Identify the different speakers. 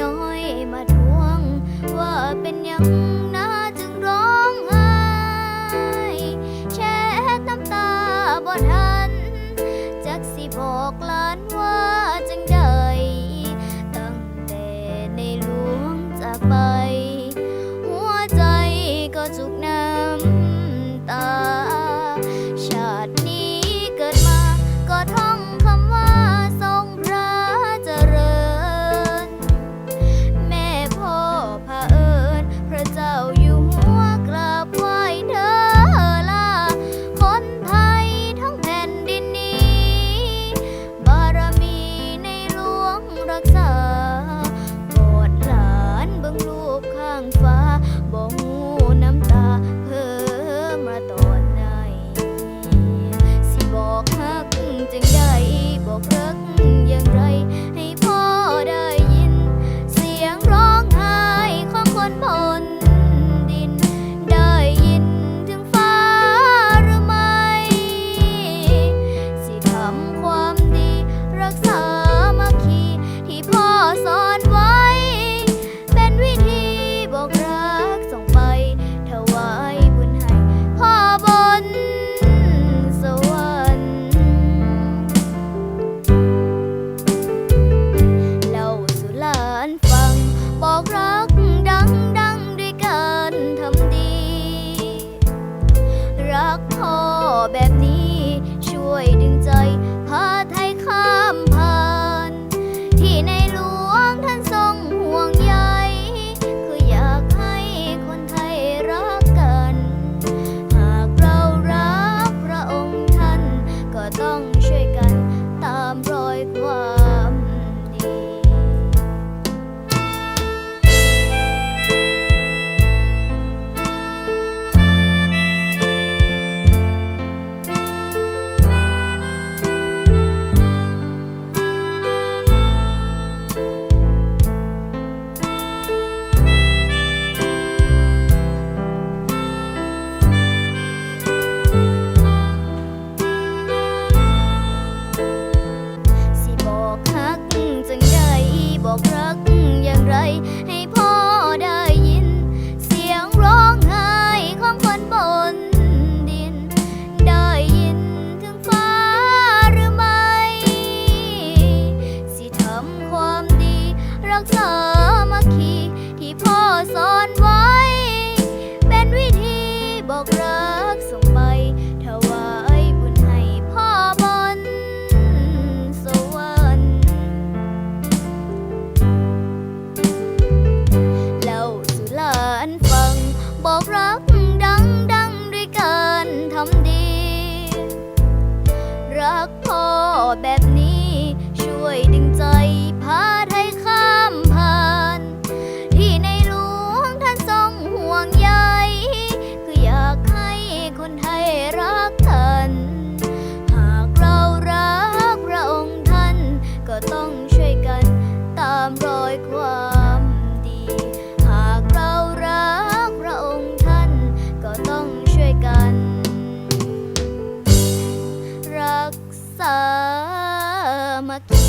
Speaker 1: น้อยมาทวงว่าเป็นยัง แบบนี้ ช่วยดึงใจพาไทยข้ามผ่าน ที่ในหลวงท่านทรงห่วงใยคืออยากให้คนไทยรักกัน หากเรารักพระองค์ท่านก็ต้อง อกรักอย่างไร อกรักดังดังด้วยการทำดี รักพ่อแบบนี้ช่วยดึงใจพาให้ข้ามผ่าน ที่ในหลวงท่านทรงห่วงใยคืออยากให้คนไทยรัก สามัคคี